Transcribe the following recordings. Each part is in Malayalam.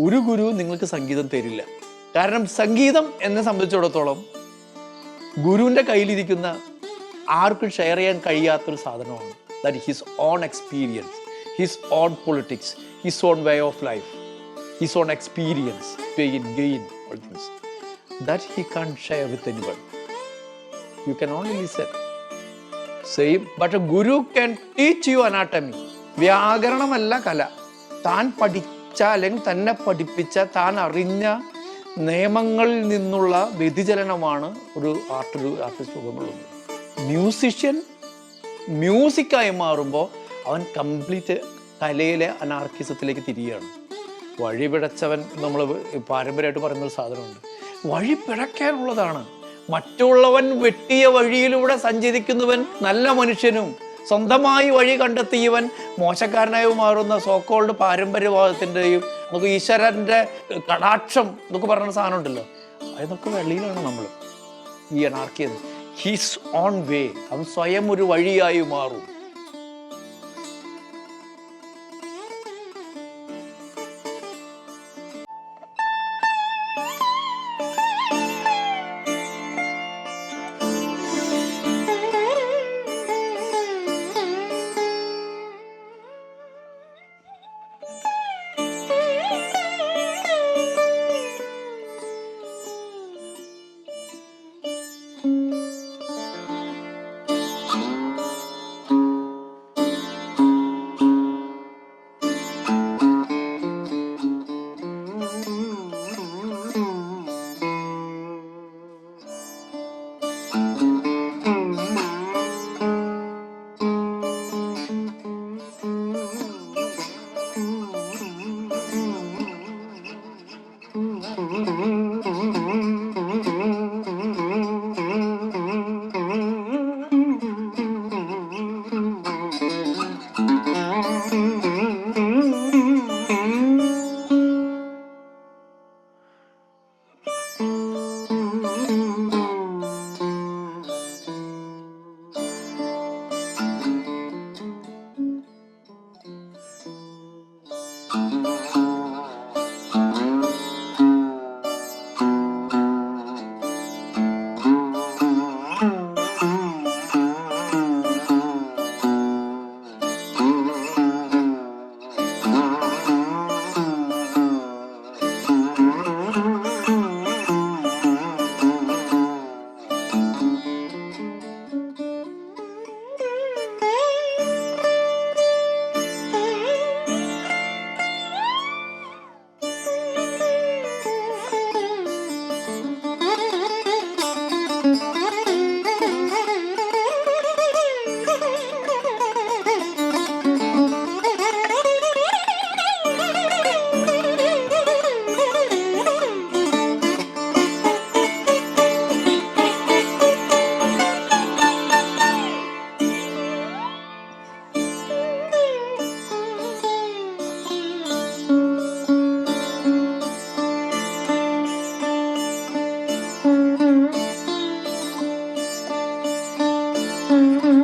ഒരു ഗുരു നിങ്ങൾക്ക് സംഗീതം തരില്ല. കാരണം സംഗീതം എന്നെ സംബന്ധിച്ചിടത്തോളം ഗുരുവിന്റെ കയ്യിലിരിക്കുന്ന ആർക്കും ഷെയർ ചെയ്യാൻ കഴിയാത്തൊരു സാധനമാണ്. That his own experience his own politics his own way of life his own experience pain gain things that he can't share with anyone you can only listen same but guru can teach you anatomy വ്യാകരണമല്ല കല. താൻ പഠിച്ച അല്ലെങ്കിൽ തന്നെ പഠിപ്പിച്ച താൻ അറിഞ്ഞ നിയമങ്ങളിൽ നിന്നുള്ള വ്യതിചലനമാണ് ഒരു ആർട്ട് ആർട്ടിസ്റ്റ് രൂപങ്ങളുള്ളത് മ്യൂസിഷ്യൻ മ്യൂസിക്കായി മാറുമ്പോൾ അവൻ കംപ്ലീറ്റ് കലയിലെ അനാർക്കിസത്തിലേക്ക് തിരിയുകയാണ്. വഴി പിഴച്ചവൻ നമ്മൾ പാരമ്പര്യമായിട്ട് പറയുന്ന ഒരു സാധനമുണ്ട്. വഴി പിഴയ്ക്കാനുള്ളതാണ് മറ്റുള്ളവൻ വെട്ടിയ വഴിയിലൂടെ സഞ്ചരിക്കുന്നവൻ നല്ല മനുഷ്യനും സ്വന്തമായി വഴി കണ്ടെത്തിയവൻ മോശക്കാരനായി മാറുന്ന സോക്കോൾഡ് പാരമ്പര്യവാദത്തിന്റെയും നമുക്ക് ഈശ്വരന്റെ കടാക്ഷം എന്നൊക്കെ പറയുന്ന സാധനം ഉണ്ടല്ലോ അതൊക്കെ വെള്ളിയിലാണ് നമ്മൾ. ഈ അനാർക്കിയത് ഹീസ് ഓൺ വേ അവൻ സ്വയം ഒരു വഴിയായി മാറും. Mm-hmm. Mm-hmm.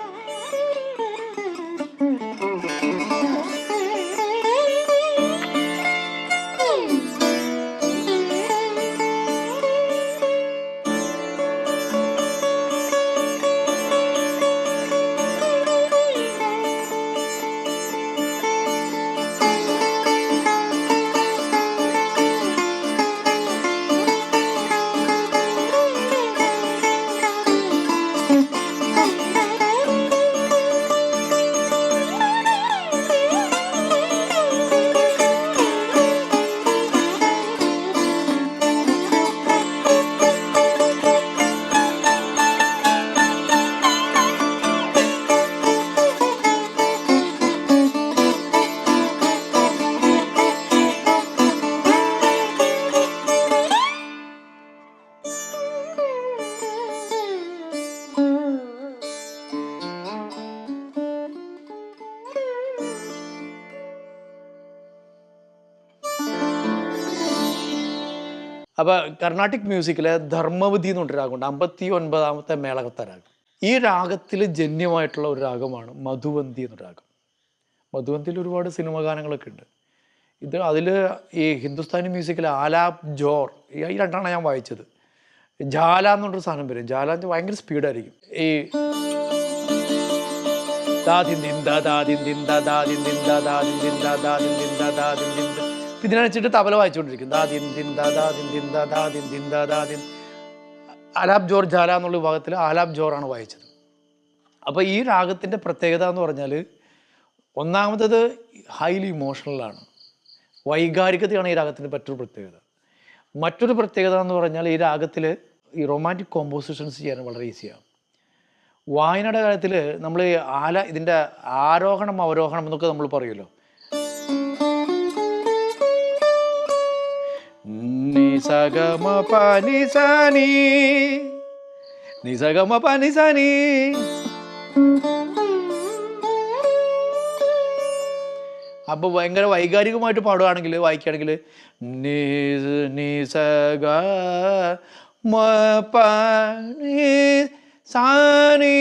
അപ്പോൾ കർണാട്ടിക് മ്യൂസിക്കിലെ ധർമ്മവതി എന്ന് പറഞ്ഞ രാഗമുണ്ട്. അമ്പത്തി ഒൻപതാമത്തെ മേളകത്തെ രാഗം. ഈ രാഗത്തിൽ ജന്യമായിട്ടുള്ള ഒരു രാഗമാണ് മധുവന്തി എന്ന രാഗം. മധുവന്തിയിൽ ഒരുപാട് സിനിമ ഗാനങ്ങളൊക്കെ ഉണ്ട്. ഇത് അതിൽ ഈ ഹിന്ദുസ്ഥാനി മ്യൂസിക്കിൽ ആലാപ് ജോർ ഈ രണ്ടാണ് ഞാൻ വായിച്ചത്. ജാല എന്നുള്ളൊരു സാധനം വരും. ജാല എന്ന് ഭയങ്കര സ്പീഡായിരിക്കും ഈ ദാദിൻ ഇതിനനുസരിച്ചിട്ട് തബല വായിച്ചുകൊണ്ടിരിക്കും ദാ ദിൻ ദാ ദാ ദിൻ ദാ ദാ ദിൻ ദിൻ ദാ ദാ ദിൻ. ആലാബ് ജോർ ജാല എന്നുള്ള വിഭാഗത്തിൽ ആലാബ് ജോറാണ് വായിച്ചത്. അപ്പോൾ ഈ രാഗത്തിന്റെ പ്രത്യേകത എന്ന് പറഞ്ഞാൽ ഒന്നാമത്തത് ഹൈലി ഇമോഷണലാണ് വൈകാരികതയാണ് ഈ രാഗത്തിന്റെ മറ്റൊരു പ്രത്യേകത. മറ്റൊരു പ്രത്യേകത എന്ന് പറഞ്ഞാൽ ഈ രാഗത്തിൽ ഈ റൊമാന്റിക് കോമ്പോസിഷൻസ് ചെയ്യാൻ വളരെ ഈസിയാണ് വായനയുടെ കാര്യത്തിൽ നമ്മൾ ആല ഇതിന്റെ ആരോഹണം അവരോഹണം എന്നൊക്കെ നമ്മൾ പറയുമല്ലോ. പനിസനി നിസഗമ പനിസനി അപ്പോൾ ഭയങ്കര വൈകാരികമായിട്ട് പാടുകയാണെങ്കിൽ വായിക്കുകയാണെങ്കിൽ മ പ സാനി.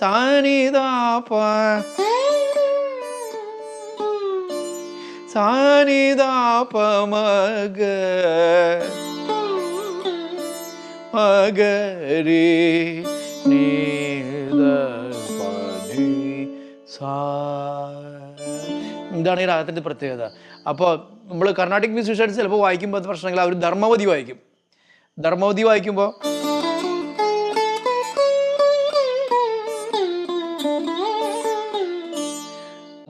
സാനിതാ നീദ പനി സാ ഇതാണ് ഈ രാഗത്തിന്റെ പ്രത്യേകത. അപ്പോൾ നമ്മൾ കർണാട്ടിക് മ്യൂസിഷ്യൻസ് ചിലപ്പോൾ വായിക്കുമ്പോൾ പ്രശ്നങ്ങൾ അവർ ധർമ്മവതി വായിക്കും. ധർമ്മവതി വായിക്കുമ്പോൾ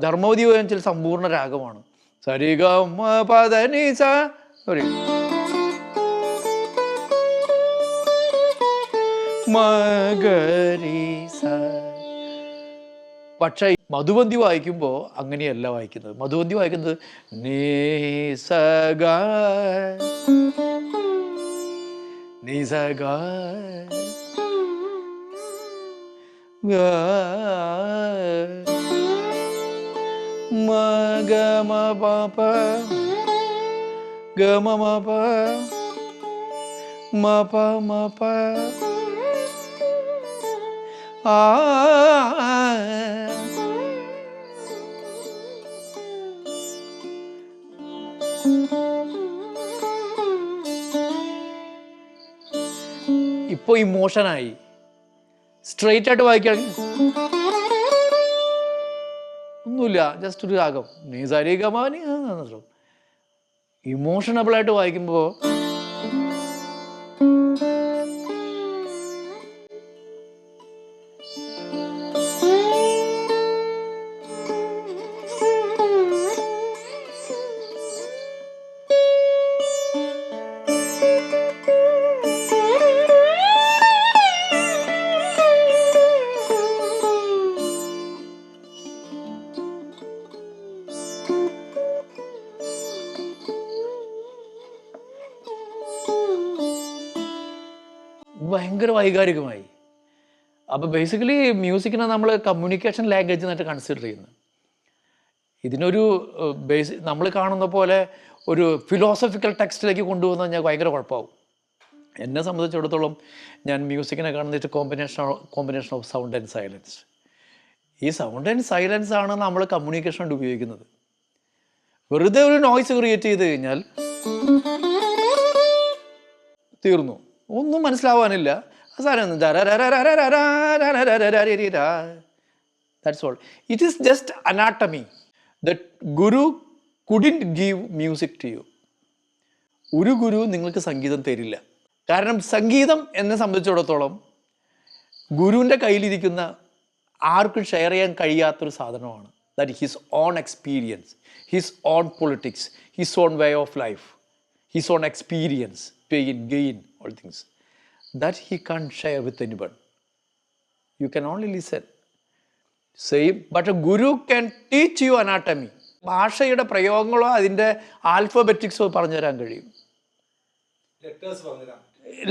ധർമ്മവതി ചില സമ്പൂർണ രാഗമാണ്. സരിഗമ പദനി പക്ഷേ മധുബന്തി വായിക്കുമ്പോൾ അങ്ങനെയല്ല വായിക്കുന്നത്. മധുവന്തി വായിക്കുന്നത് നീസഗ നിസഗ മഗമ പാപ ഗമ മപ മപ മപ ആ. ഇപ്പൊ ഇമോഷനായി സ്ട്രെയിറ്റ് ആയിട്ട് വായിക്കുകയാണെങ്കിൽ ഒന്നുമില്ല ജസ്റ്റ് ഒരു രാഗം. നീ സരി ഗമാനി ഇമോഷണബിൾ ആയിട്ട് വായിക്കുമ്പോൾ ഭയങ്കര വൈകാരികമായി. അപ്പോൾ ബേസിക്കലി മ്യൂസിക്കിനെ നമ്മൾ കമ്മ്യൂണിക്കേഷൻ ലാംഗ്വേജ് എന്നിട്ട് കൺസിഡർ ചെയ്യുന്നത് ഇതിനൊരു ബേസ് നമ്മൾ കാണുന്ന പോലെ ഒരു ഫിലോസഫിക്കൽ ടെക്സ്റ്റിലേക്ക് കൊണ്ടുവന്നു കഴിഞ്ഞാൽ ഭയങ്കര കുഴപ്പമാവും എന്നെ സംബന്ധിച്ചിടത്തോളം ഞാൻ മ്യൂസിക്കിനെ കാണുന്നിട്ട് combination combination of sound and silence ഈ സൗണ്ട് ആൻഡ് സൈലൻസ് ആണ് നമ്മൾ കമ്മ്യൂണിക്കേഷൻ കൊണ്ട് ഉപയോഗിക്കുന്നത്. വെറുതെ ഒരു നോയ്സ് ക്രിയേറ്റ് ചെയ്ത് കഴിഞ്ഞാൽ തീർന്നു. ഒന്നും മനസ്സിലാവാനില്ല. സാധനം that's all it is just anatomy the guru couldn't give music to you ഒരു ഗുരു നിങ്ങൾക്ക് സംഗീതം തരില്ല. കാരണം സംഗീതം എന്നെ സംബന്ധിച്ചിടത്തോളം ഗുരുവിന്റെ കയ്യിലിരിക്കുന്ന ആർക്കും ഷെയർ ചെയ്യാൻ കഴിയാത്തൊരു സാധനമാണ്. That his own experience his own politics his own way of life his own experience pain gain all things that he can't share with any You you can only listen same but guru can teach you anatomy ഭാഷയുടെ പ്രയോഗങ്ങളോ അതിന്റെ ആൽഫബറ്റിക്സോ പറഞ്ഞുതരാൻ കഴിയും. ലെറ്റേഴ്സ് പറഞ്ഞുതരാം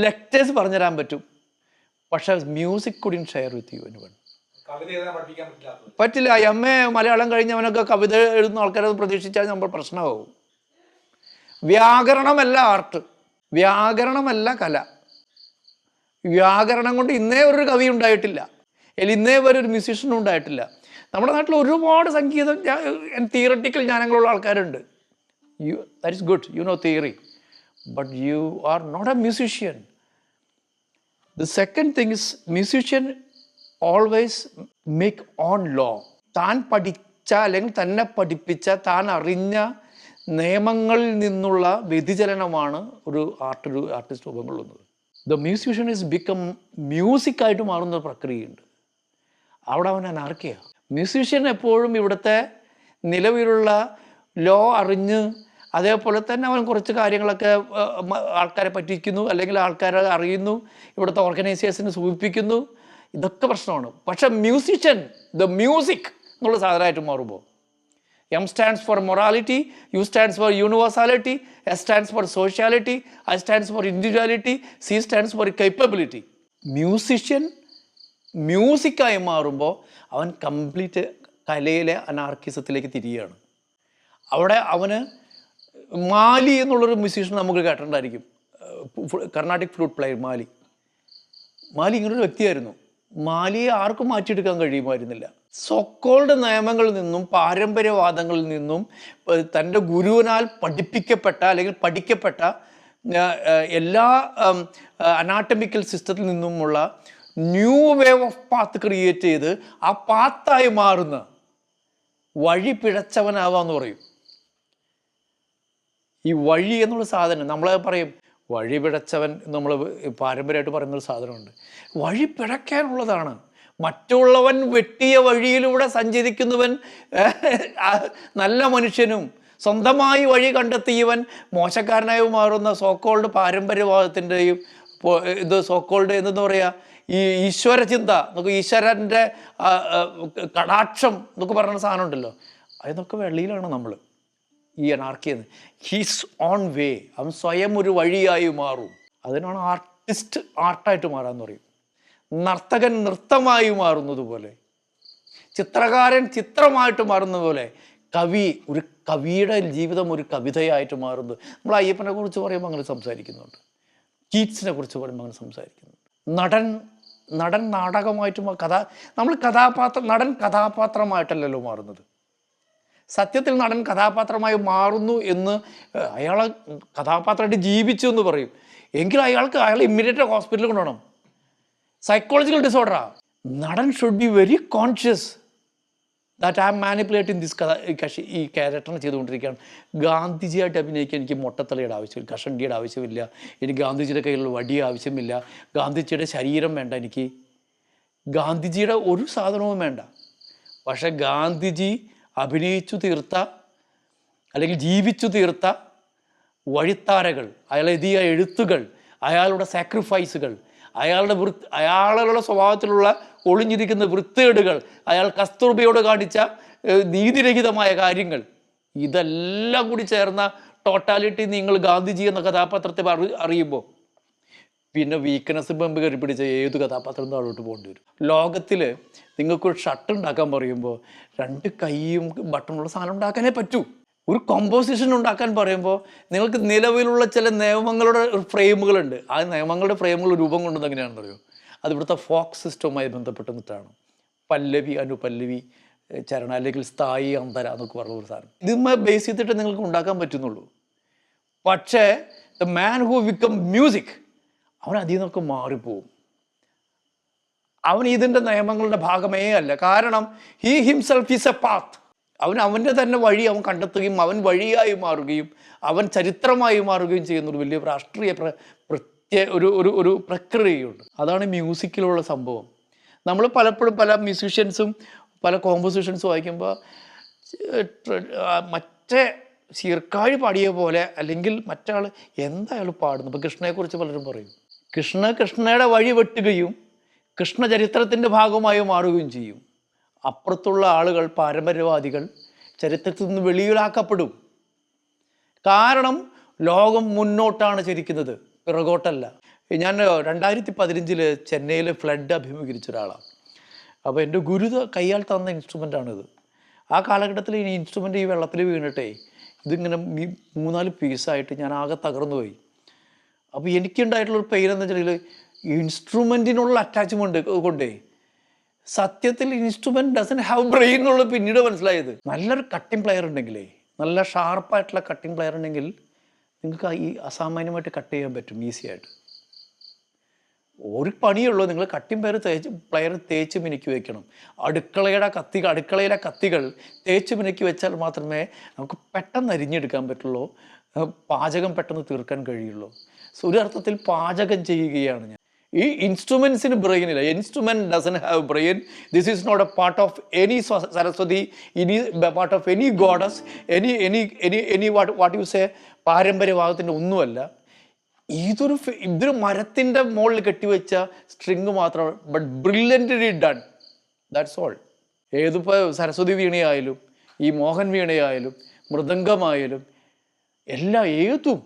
ലെക്ചേഴ്സ് പറഞ്ഞുതരാൻ പറ്റും. പക്ഷെ music couldn't share with you anyone കവിത എഴുതാൻ പഠിപ്പിക്കാൻ പറ്റില്ലാത്തത് പറ്റില്ല. എം എ മലയാളം കഴിഞ്ഞവനൊക്കെ കവിത എഴുതുന്ന ആൾക്കാരത് പ്രതീക്ഷിച്ചാൽ നമ്മൾ പ്രശ്നമാവും. വ്യാകരണമല്ല ആർട്ട്. വ്യാകരണമല്ല കല. വ്യാകരണം കൊണ്ട് ഇന്നേ ഒരു കവി ഉണ്ടായിട്ടില്ല. അല്ലെങ്കിൽ ഇന്നേ വരെ ഒരു മ്യൂസീഷ്യനും ഉണ്ടായിട്ടില്ല. നമ്മുടെ നാട്ടിൽ ഒരുപാട് സംഗീതം തിയററ്റിക്കൽ ജ്ഞാനങ്ങളുള്ള ആൾക്കാരുണ്ട്. You that is good you know theory but you are not a musician the second thing is musician always make own law താൻ പഠിച്ച അല്ലെങ്കിൽ തന്നെ പഠിപ്പിച്ച താൻ അറിഞ്ഞ നിയമങ്ങളിൽ നിന്നുള്ള വ്യതിചലനമാണ് ഒരു ആർട്ട് ഒരു ആർട്ടിസ്റ്റ് രൂപം കൊള്ളുന്നത് ദ മ്യൂസിഷ്യൻ ഈസ് ബിക്കം മ്യൂസിക്കായിട്ട് മാറുന്ന പ്രക്രിയയുണ്ട്. അവിടെ അവൻ അനാർക്കിയാണ് മ്യൂസിഷ്യൻ എപ്പോഴും ഇവിടുത്തെ നിലവിലുള്ള ലോ അറിഞ്ഞ് അതേപോലെ തന്നെ അവൻ കുറച്ച് കാര്യങ്ങളൊക്കെ ആൾക്കാരെ പറ്റിക്കുന്നു അല്ലെങ്കിൽ ആൾക്കാരെ അറിയുന്നു ഇവിടുത്തെ ഓർഗനൈസേഷനെ സൂചിപ്പിക്കുന്നു. ഇതൊക്കെ പ്രശ്നമാണ്. പക്ഷെ മ്യൂസിഷ്യൻ ദ മ്യൂസിക് എന്നുള്ള സാധനമായിട്ട് മാറുമ്പോൾ M stands for morality U stands for universality S stands for sociality I stands for individuality C stands for capability musician മ്യൂസിക്കായി മാറുമ്പോൾ അവൻ കംപ്ലീറ്റ് കലയിലെ അനാർക്കിസത്തിലേക്ക് തിരിയുകയാണ്. അവിടെ അവന് മാലി എന്നുള്ളൊരു മ്യൂസീഷ്യൻ നമുക്ക് കേട്ടിട്ടുണ്ടായിരിക്കും. Carnatic flute player Mali. മാലി ഇങ്ങനൊരു വ്യക്തിയായിരുന്നു. മാലിയെ ആർക്കും മാറ്റിയെടുക്കാൻ കഴിയുമായിരുന്നില്ല. സൊക്കോൾഡ് നിയമങ്ങളിൽ നിന്നും പാരമ്പര്യവാദങ്ങളിൽ നിന്നും തന്റെ ഗുരുവിനാൽ പഠിപ്പിക്കപ്പെട്ട അല്ലെങ്കിൽ പഠിക്കപ്പെട്ട എല്ലാ അനാട്ടമിക്കൽ സിസ്റ്റത്തിൽ നിന്നുമുള്ള new wave of path create ചെയ്ത് ആ പാത്തായി മാറുന്ന വഴി പിഴച്ചവനാവാന്ന് പറയും. ഈ വഴി എന്നുള്ള സാധനം നമ്മൾ പറയും വഴി പിഴച്ചവൻ നമ്മൾ പാരമ്പര്യമായിട്ട് പറയുന്നൊരു സാധനമുണ്ട്. വഴി പിഴയ്ക്കാനുള്ളതാണ് മറ്റുള്ളവൻ വെട്ടിയ വഴിയിലൂടെ സഞ്ചരിക്കുന്നവൻ നല്ല മനുഷ്യനും സ്വന്തമായി വഴി കണ്ടെത്തിയവൻ മോശക്കാരനായി മാറുന്ന സോക്കോൾഡ് പാരമ്പര്യവാദത്തിന്റെയും ഇത് സോക്കോൾഡ് എന്തെന്ന് പറയുക ഈ ഈശ്വര ചിന്ത നമുക്ക് ഈശ്വരന്റെ കടാക്ഷം എന്നൊക്കെ പറയുന്ന സാധനം ഉണ്ടല്ലോ അതിനൊക്കെ വെള്ളിയിലാണ് നമ്മൾ. ഈ അനാർക്കി എന്ന് ഹീസ് ഓൺ വേ അവൻ സ്വയം ഒരു വഴിയായി മാറും. അതിനാണ് ആർട്ടിസ്റ്റ് ആർട്ടായിട്ട് മാറാന്ന് പറയും. നർത്തകൻ നൃത്തമായി മാറുന്നത് പോലെ. ചിത്രകാരൻ ചിത്രമായിട്ട് മാറുന്നത് പോലെ. കവി ഒരു കവിയുടെ ജീവിതം ഒരു കവിതയായിട്ട് മാറുന്നത് നമ്മൾ അയ്യപ്പനെ കുറിച്ച് പറയുമ്പോൾ അങ്ങനെ സംസാരിക്കുന്നുണ്ട്. കീറ്റ്സിനെ കുറിച്ച് പറയുമ്പോൾ അങ്ങനെ സംസാരിക്കുന്നുണ്ട് നടൻ നടൻ നാടകമായിട്ട് കഥാ നമ്മൾ കഥാപാത്രം നടൻ കഥാപാത്രമായിട്ടല്ലല്ലോ മാറുന്നത്. സത്യത്തിൽ നടൻ കഥാപാത്രമായി മാറുന്നു എന്ന് അയാളെ കഥാപാത്രമായിട്ട് ജീവിച്ചു എന്ന് പറയും. എങ്കിൽ അയാൾക്ക് അയാൾ ഇമ്മീഡിയറ്റ് ഹോസ്പിറ്റലിൽ കൊണ്ടുപോകണം. സൈക്കോളജിക്കൽ ഡിസോർഡറാ നടൻ should be very conscious that I am manipulating this കഥ ഈ കക്ഷി ഈ ക്യാരക്ടറിനെ ചെയ്തുകൊണ്ടിരിക്കുകയാണ്. ഗാന്ധിജിയായിട്ട് അഭിനയിക്കാൻ എനിക്ക് മൊട്ടത്തലയുടെ ആവശ്യമില്ല കഷണ്ടിയുടെ ആവശ്യമില്ല എനിക്ക് ഗാന്ധിജിയുടെ കയ്യിലുള്ള വടി ആവശ്യമില്ല ഗാന്ധിജിയുടെ ശരീരം വേണ്ട എനിക്ക്. ഗാന്ധിജിയുടെ ഒരു സാധനവും വേണ്ട. പക്ഷേ ഗാന്ധിജി അഭിനയിച്ചു തീർത്ത അല്ലെങ്കിൽ ജീവിച്ചു തീർത്ത വഴിത്താരകൾ അയാൾ എഴുതിയ എഴുത്തുകൾ അയാളുടെ സാക്രിഫൈസുകൾ അയാളുടെ വൃ അയാളുടെ സ്വഭാവത്തിലുള്ള ഒളിഞ്ഞിരിക്കുന്ന വൃത്തേടുകൾ അയാൾ കസ്തൂർബയോട് കാണിച്ച നീതിരഹിതമായ കാര്യങ്ങൾ ഇതെല്ലാം കൂടി ചേർന്ന ടോട്ടാലിറ്റി നിങ്ങൾ ഗാന്ധിജി എന്ന കഥാപാത്രത്തെ അറി അറിയുമ്പോൾ പിന്നെ വീക്ക്നെസ് ബമ്പ് കയറി പിടിച്ച ഏത് കഥാപാത്രം താഴോട്ട് പോകേണ്ടി വരും. ലോകത്തിൽ നിങ്ങൾക്കൊരു ഷർട്ട് ഉണ്ടാക്കാൻ പറയുമ്പോൾ രണ്ട് കൈയും ബട്ടണുള്ള സാധനം ഉണ്ടാക്കാനേ പറ്റൂ. ഒരു കോമ്പോസിഷൻ ഉണ്ടാക്കാൻ പറയുമ്പോൾ നിങ്ങൾക്ക് നിലവിലുള്ള ചില നിയമങ്ങളുടെ ഫ്രെയിമുകളുണ്ട്. ആ നിയമങ്ങളുടെ ഫ്രെയിമുകൾ രൂപം കൊണ്ടത് എങ്ങനെയാണെന്ന് അറിയോ അത് ഇവിടുത്തെ ഫോക്ക് സിസ്റ്റവുമായി ബന്ധപ്പെട്ട് നിന്നിട്ടാണ്. പല്ലവി അനുപല്ലവി ചരണ അല്ലെങ്കിൽ സ്ഥായി അന്തര എന്നൊക്കെ പറഞ്ഞ ഒരു സാധനം. ഇതുമായി ബേസ് ചെയ്തിട്ട് നിങ്ങൾക്ക് ഉണ്ടാക്കാൻ പറ്റുന്നുള്ളൂ. പക്ഷേ the man who become music അവൻ അതിൽ നിന്നൊക്കെ മാറിപ്പോവും. അവൻ ഇതിന്റെ നിയമങ്ങളുടെ ഭാഗമേ അല്ല. കാരണം he himself is a path അവൻ അവന്റെ തന്നെ വഴി അവൻ കണ്ടെത്തുകയും അവൻ വഴിയായി മാറുകയും അവൻ ചരിത്രമായി മാറുകയും ചെയ്യുന്ന ഒരു വലിയ രാഷ്ട്രീയ പ്ര പ്രത്യേക ഒരു ഒരു ഒരു പ്രക്രിയയുണ്ട്. അതാണ് മ്യൂസിക്കിലുള്ള സംഭവം. നമ്മൾ പലപ്പോഴും പല മ്യൂസീഷ്യൻസും പല കോമ്പോസിഷൻസും വായിക്കുമ്പോൾ മറ്റേ ശീർക്കാഴി പാടിയ പോലെ അല്ലെങ്കിൽ മറ്റാൾ എന്താ അയാൾ പാടുന്നു. ഇപ്പം കൃഷ്ണയെക്കുറിച്ച് പലരും പറയും. കൃഷ്ണ കൃഷ്ണയുടെ വഴി വെട്ടുകയും കൃഷ്ണചരിത്രത്തിന്റെ ഭാഗമായി മാറുകയും ചെയ്യും. അപ്പുറത്തുള്ള ആളുകൾ പാരമ്പര്യവാദികൾ ചരിത്രത്തിൽ നിന്ന് വെളിയിലാക്കപ്പെടും. കാരണം ലോകം മുന്നോട്ടാണ് ചരിക്കുന്നത്. പിറകോട്ടല്ല. ഞാൻ രണ്ടായിരത്തി പതിനഞ്ചിൽ ചെന്നൈയിൽ ഫ്ലഡ് അഭിമുഖീകരിച്ച ഒരാളാണ് അപ്പോൾ എന്റെ ഗുരു കൈയാൽ തന്ന ഇൻസ്ട്രുമെന്റാണിത്. ആ കാലഘട്ടത്തിൽ ഈ ഇൻസ്ട്രുമെന്റ് ഈ വെള്ളത്തിൽ വീണിട്ടേ ഇതിങ്ങനെ മൂന്നാൽ പീസായിട്ട് ഞാൻ ആകെ തകർന്നു പോയി അപ്പോൾ എനിക്കുണ്ടായിട്ടുള്ള ഒരു പെയിൻ എന്ന് വെച്ചിട്ടുണ്ടെങ്കിൽ ഇൻസ്ട്രുമെന്റിനുള്ള അറ്റാച്ച്മെന്റ് കൊണ്ടേ സത്യത്തിൽ ഇൻസ്ട്രുമെന്റ് ഡസൻ ഹാവ് ബ്രെയിൻ എന്നുള്ളത് പിന്നീട് മനസ്സിലായത്. നല്ലൊരു കട്ടിംഗ് പ്ലെയർ ഉണ്ടെങ്കിലേ നല്ല ഷാർപ്പായിട്ടുള്ള കട്ടിംഗ് പ്ലെയർ ഉണ്ടെങ്കിൽ നിങ്ങൾക്ക് ഈ അസാമാന്യമായിട്ട് കട്ട് ചെയ്യാൻ പറ്റും ഈസി ആയിട്ട്. ഒരു പണിയുള്ളൂ നിങ്ങൾ കട്ടിംഗ് പ്ലെയർ തേച്ച് പ്ലെയർ തേച്ച് മിനുക്കി വെക്കണം. അടുക്കളയുടെ കത്തികൾ അടുക്കളയിലെ കത്തികൾ തേച്ച് മിനുക്കി വെച്ചാൽ മാത്രമേ നമുക്ക് പെട്ടെന്ന് അരിഞ്ഞെടുക്കാൻ പറ്റുള്ളൂ പാചകം പെട്ടെന്ന് തീർക്കാൻ കഴിയുള്ളൂ. സോ ഒരു അർത്ഥത്തിൽ പാചകം ചെയ്യുകയാണ് ഞാൻ. ഈ ഇൻസ്ട്രുമെൻസിന് ബ്രെയിൻ ഇല്ല instrument doesn't have brain this is not a part of any Saraswati any part of any goddess any any any any what what you say പാരമ്പര്യവാദത്തിന്റെ ഒന്നുമല്ല. ഇതൊരു ഇതൊരു മരത്തിന്റെ മുകളിൽ കെട്ടിവെച്ച സ്ട്രിങ് മാത്രമാണ്. But brilliantly done that's all ഏതിപ്പോൾ Saraswati വീണയായാലും ഈ മോഹൻ വീണയായാലും മൃദംഗമായാലും എല്ലാം ഏതും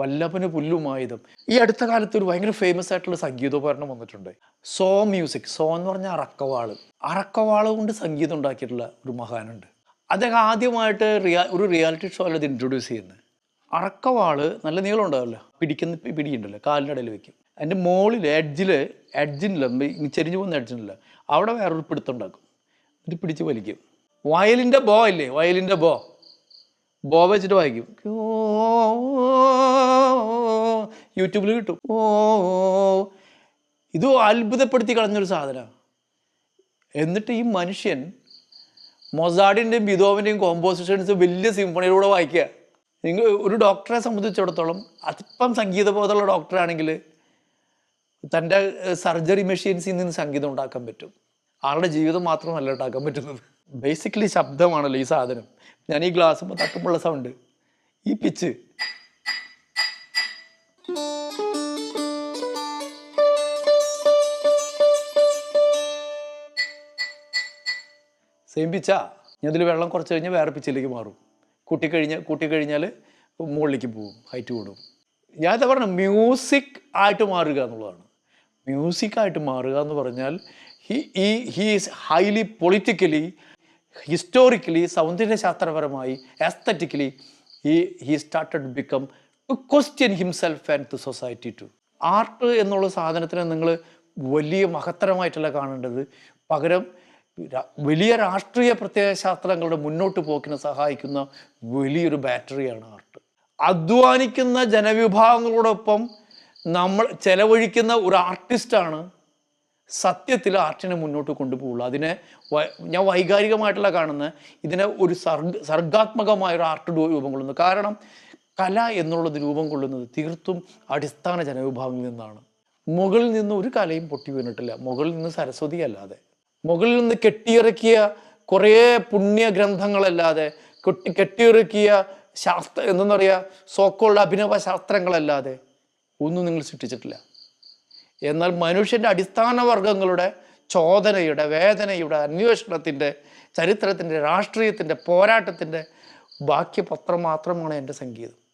വല്ലഭന് പുല്ലുമായുധം. ഈ അടുത്ത കാലത്ത് ഒരു ഭയങ്കര ഫേമസ് ആയിട്ടുള്ള സംഗീതോപകരണം വന്നിട്ടുണ്ട്. സോ മ്യൂസിക് സോ എന്ന് പറഞ്ഞാൽ അറക്കവാൾ. അറക്കവാൾ കൊണ്ട് സംഗീതം ഉണ്ടാക്കിയിട്ടുള്ള ഒരു മഹാനുണ്ട്. അദ്ദേഹം ആദ്യമായിട്ട് റിയാ ഒരു റിയാലിറ്റി ഷോയിൽ ഇത് ഇൻട്രൊഡ്യൂസ് ചെയ്യുന്നത് അറക്കവാൾ നല്ല നീളം ഉണ്ടാവില്ല? പിടിക്കുന്ന പിടിയുണ്ടല്ലോ കാലിന്റെ ഇടയിൽ വെക്കും. അതിന്റെ മുകളിൽ എഡ്ജിൽ എഡ്ജിനില്ല ചെരിഞ്ഞു പോകുന്ന എഡ്ജിനില്ല അവിടെ വേറൊരു പിടുത്തം ഉണ്ടാക്കും. എന്നിട്ട് പിടിച്ച് വലിക്കും. വയലിന്റെ ബോ അല്ലേ വയലിന്റെ ബോ. ബോ വെച്ചിട്ട് വായിക്കും. യൂട്യൂബിൽ കിട്ടും. ഓ ഇത് അത്ഭുതപ്പെടുത്തി കളഞ്ഞൊരു സാധനമാണ്. എന്നിട്ട് ഈ മനുഷ്യൻ മൊസാഡിന്റെയും ബിതോവിന്റെയും കോമ്പോസിഷൻസ് വലിയ സിംഫണിയിലൂടെ വായിക്കുക. നിങ്ങൾ ഒരു ഡോക്ടറെ സംബന്ധിച്ചിടത്തോളം അതിപ്പം സംഗീതബോധമുള്ള ഡോക്ടറാണെങ്കിൽ തന്റെ സർജറി മെഷീൻസിൽ നിന്ന് സംഗീതം ഉണ്ടാക്കാൻ പറ്റും. ആളുടെ ജീവിതം മാത്രമല്ല ഉണ്ടാക്കാൻ പറ്റുന്നത്. ബേസിക്കലി ശബ്ദമാണല്ലോ ഈ സാധനം. ഞാൻ ഈ ഗ്ലാസ് തട്ടുമ്പോഴുള്ള സൗണ്ട് ഈ പിച്ച് സെയിം പിച്ചാ ഞാൻ ഇതിൽ വെള്ളം കുറച്ച് കഴിഞ്ഞാൽ വേറെ പിച്ചിലേക്ക് മാറും. കൂട്ടിക്കഴിഞ്ഞാൽ കൂട്ടിക്കഴിഞ്ഞാൽ മുകളിലേക്ക് പോകും ഹൈറ്റ് കൂടും. ഞാൻ എന്താ പറഞ്ഞ മ്യൂസിക് ആയിട്ട് മാറുക എന്നുള്ളതാണ്. മ്യൂസിക്കായിട്ട് മാറുക എന്ന് പറഞ്ഞാൽ ഹി ഈ he is highly politically historically സൗന്ദര്യശാസ്ത്രപരമായി aesthetically ഈ he started become to question himself and to society to art എന്നുള്ള സാധനത്തിനെ നിങ്ങൾ വലിയ മഹത്തരമായിട്ടല്ല കാണേണ്ടത് പകരം വലിയ രാഷ്ട്രീയ പ്രത്യയശാസ്ത്രങ്ങളുടെ മുന്നോട്ട് പോക്കിനെ സഹായിക്കുന്ന വലിയൊരു ബാറ്ററിയാണ് ആർട്ട് അധ്വാനിക്കുന്ന ജനവിഭാഗങ്ങളോടൊപ്പം നമ്മൾ ചെലവഴിക്കുന്ന ഒരു ആർട്ടിസ്റ്റാണ് സത്യത്തിൽ ആർട്ടിനെ മുന്നോട്ട് കൊണ്ടുപോകുള്ളൂ അതിനെ ഞാൻ വൈകാരികമായിട്ടുള്ള കാണുന്ന ഇതിനെ ഒരു സർഗ സർഗാത്മകമായ ഒരു ആർട്ട് രൂപം കൊള്ളുന്നു. കാരണം കല എന്നുള്ളത് രൂപം കൊള്ളുന്നത് തീർത്തും അടിസ്ഥാന ജനവിഭാഗങ്ങളിൽ നിന്നാണ്. മുകളിൽ നിന്ന് ഒരു കലയും പൊട്ടി വീണിട്ടില്ല മുകളിൽ നിന്ന് സരസ്വതി അല്ലാതെ. മുകളിൽ നിന്ന് കെട്ടിയിറക്കിയ കുറേ പുണ്യ ഗ്രന്ഥങ്ങളല്ലാതെ കെട്ടി കെട്ടിയിറക്കിയ ശാസ്ത്ര എന്താ പറയുക സോക്കോളുടെ അഭിനവ ശാസ്ത്രങ്ങളല്ലാതെ ഒന്നും നിങ്ങൾ സൃഷ്ടിച്ചിട്ടില്ല. എന്നാൽ മനുഷ്യന്റെ അടിസ്ഥാന വർഗങ്ങളുടെ ചോദനയുടെ വേദനയുടെ അന്വേഷണത്തിന്റെ ചരിത്രത്തിന്റെ രാഷ്ട്രീയത്തിന്റെ പോരാട്ടത്തിന്റെ ബാക്കി പത്രം മാത്രമാണ് എന്റെ സംഗീതം.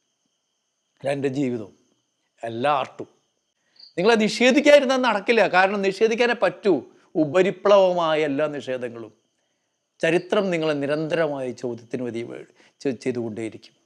എന്റെ ജീവിതവും എല്ലാ ആർട്ടും. നിങ്ങളെ നിഷേധിക്കാതിരുന്നാൽ നടക്കില്ല. കാരണം നിഷേധിക്കാനേ പറ്റൂ. ഉപരിപ്ലവമായ എല്ലാ നിഷേധങ്ങളും. ചരിത്രം നിങ്ങളെ നിരന്തരമായ ചോദ്യത്തിന് വതി ചെയ്തുകൊണ്ടേയിരിക്കും.